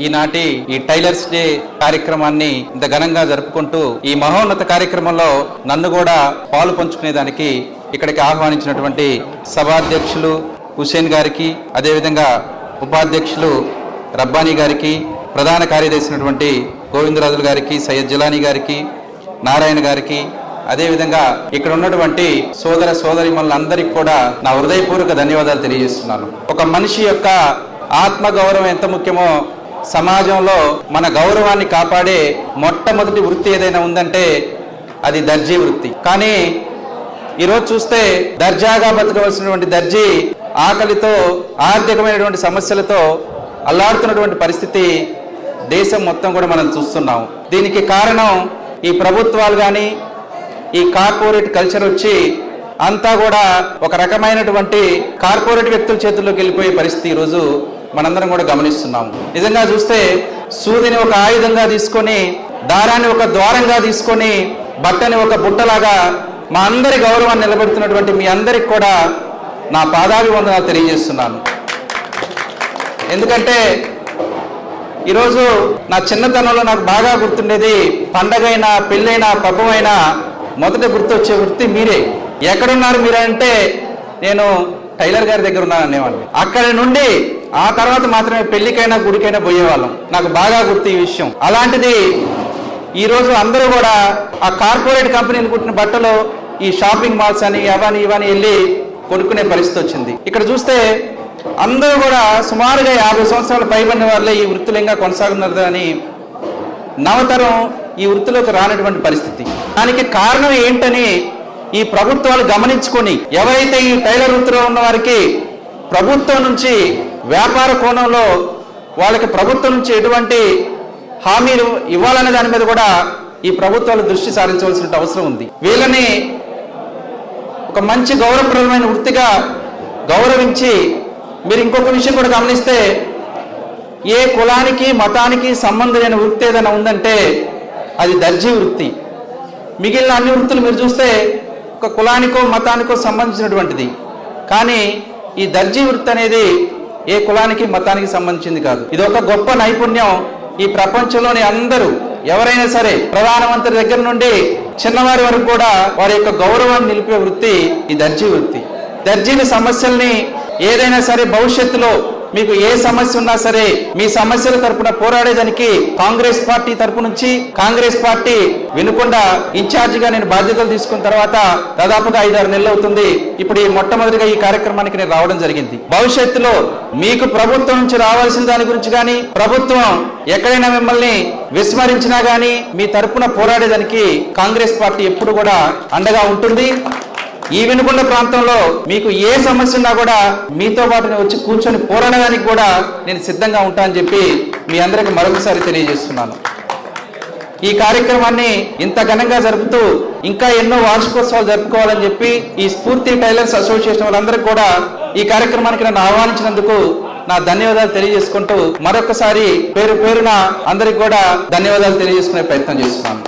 ఈనాటి ఈ tailors day కార్యక్రమాన్ని ఇంత ఘనంగా జరుపుకుంటూ ఈ మహోన్నత కార్యక్రమంలో నన్ను కూడా పాలు పంచుకునేదానికి ఇక్కడికి ఆహ్వానించినటువంటి సభాధ్యక్షులు హుసేన్ గారికి అదేవిధంగా ఉపాధ్యక్షులు రబ్బానీ గారికి ప్రధాన కార్యదర్శినటువంటి గోవిందరాజులు గారికి సయ్యద్ జిలానీ గారికి నారాయణ గారికి అదేవిధంగా ఇక్కడ ఉన్నటువంటి సోదర సోదరి అందరికీ కూడా నా హృదయపూర్వక ధన్యవాదాలు తెలియజేస్తున్నాను. ఒక మనిషి యొక్క ఆత్మ గౌరవం ఎంత ముఖ్యమో సమాజంలో మన గౌరవాన్ని కాపాడే మొట్టమొదటి వృత్తి ఏదైనా ఉందంటే అది దర్జీ వృత్తి. కానీ ఈరోజు చూస్తే దర్జాగా బతకవలసినటువంటి దర్జీ ఆకలితో ఆర్థికమైనటువంటి సమస్యలతో అల్లాడుతున్నటువంటి పరిస్థితి దేశం మొత్తం కూడా మనం చూస్తున్నాం. దీనికి కారణం ఈ ప్రభుత్వాలు కానీ ఈ కార్పొరేట్ కల్చర్ వచ్చి అంతా కూడా ఒక రకమైనటువంటి కార్పొరేట్ వ్యక్తుల చేతుల్లోకి వెళ్ళిపోయే పరిస్థితి ఈరోజు మనందరం కూడా గమనిస్తున్నాం నిజంగా చూస్తే సూదిని ఒక ఆయుధంగా తీసుకొని దారాన్ని ఒక ద్వారంగా తీసుకొని బట్టని ఒక బుట్టలాగా మా అందరి గౌరవాన్ని నిలబెడుతున్నటువంటి మీ అందరికి కూడా నా పాదాభివందనాలు తెలియజేస్తున్నాను. ఎందుకంటే ఈరోజు నా చిన్నతనంలో నాకు బాగా గుర్తుండేది పండగైనా పెళ్ళైనా పబ్బమైనా మొదట గుర్తొచ్చే వృత్తి మీరే. ఎక్కడున్నారు మీరంటే నేను టైలర్ గారి దగ్గర ఉన్నాను అనేవాడిని. అక్కడి నుండి ఆ తర్వాత మాత్రమే పెళ్ళికైనా గుడికైనా పోయేవాళ్ళం. నాకు బాగా గుర్తు ఈ విషయం. అలాంటిది ఈ రోజు అందరూ కూడా ఆ కార్పొరేట్ కంపెనీలు కుట్టిన బట్టలు ఈ షాపింగ్ మాల్స్ అని అవని ఇవని వెళ్ళి కొనుక్కునే పరిస్థితి వచ్చింది. ఇక్కడ చూస్తే అందరూ కూడా సుమారుగా యాభై సంవత్సరాలు పైబడిన వాళ్ళే ఈ వృత్తులు ఇంకా కొనసాగుతున్నారు అని నవతరం ఈ వృత్తిలోకి రానటువంటి పరిస్థితి. దానికి కారణం ఏంటని ఈ ప్రభుత్వాలు గమనించుకొని ఎవరైతే ఈ టైలర్ వృత్తిలో ఉన్న వారికి ప్రభుత్వం నుంచి వ్యాపార కోణంలో వాళ్ళకి ప్రభుత్వం నుంచి ఎటువంటి హామీలు ఇవ్వాలనే దాని మీద కూడా ఈ ప్రభుత్వాలు దృష్టి సారించవలసిన అవసరం ఉంది. వీళ్ళని ఒక మంచి గౌరవప్రదమైన వృత్తిగా గౌరవించి మీరు ఇంకొక విషయం కూడా గమనిస్తే ఏ కులానికి మతానికి సంబంధమైన వృత్తి ఏదైనా ఉందంటే అది దర్జీ వృత్తి. మిగిలిన అన్ని వృత్తులు మీరు చూస్తే ఒక కులానికో మతానికో సంబంధించినటువంటిది. కానీ ఈ దర్జీ వృత్తి అనేది ఏ కులానికి మతానికి సంబంధించింది కాదు. ఇది ఒక గొప్ప నైపుణ్యం ఈ ప్రపంచంలోని అందరూ. ఎవరైనా సరే ప్రధానమంత్రి దగ్గర నుండి చిన్నవారి వరకు కూడా వారి యొక్క గౌరవాన్ని నిలిపే వృత్తి ఈ దర్జీ వృత్తి. దర్జీని సమస్యల్ని ఏదైనా సరే భవిష్యత్తులో మీకు ఏ సమస్య ఉన్నా సరే మీ సమస్యల తరపున పోరాడేదానికి కాంగ్రెస్ పార్టీ తరపు నుంచి కాంగ్రెస్ పార్టీ వినకుండా ఇన్ఛార్జిగా నేను బాధ్యతలు తీసుకున్న తర్వాత దాదాపుగా ఐదారు నెలలు అవుతుంది. ఇప్పుడు ఈ మొట్టమొదటిగా ఈ కార్యక్రమానికి నేను రావడం జరిగింది. భవిష్యత్తులో మీకు ప్రభుత్వం నుంచి రావాల్సిన దాని గురించి కానీ ప్రభుత్వం ఎక్కడైనా మిమ్మల్ని విస్మరించినా గానీ మీ తరపున పోరాడేదానికి కాంగ్రెస్ పార్టీ ఎప్పుడు కూడా అండగా ఉంటుంది. ఈ వినుకొండ ప్రాంతంలో మీకు ఏ సమస్య ఉన్నా కూడా మీతో పాటు నేను వచ్చి కూర్చొని పోరాడడానికి కూడా నేను సిద్ధంగా ఉంటానని చెప్పి మీ అందరికి మరొకసారి తెలియజేస్తున్నాను. ఈ కార్యక్రమాన్ని ఇంత ఘనంగా జరుపుతూ ఇంకా ఎన్నో వార్షికోత్సవాలు జరుపుకోవాలని చెప్పి ఈ స్ఫూర్తి టైలర్స్ అసోసియేషన్ వాళ్ళందరికీ కూడా ఈ కార్యక్రమానికి నన్ను ఆహ్వానించినందుకు నా ధన్యవాదాలు తెలియజేసుకుంటూ మరొకసారి పేరు పేరున అందరికి కూడా ధన్యవాదాలు తెలియజేసుకునే ప్రయత్నం చేస్తున్నాను.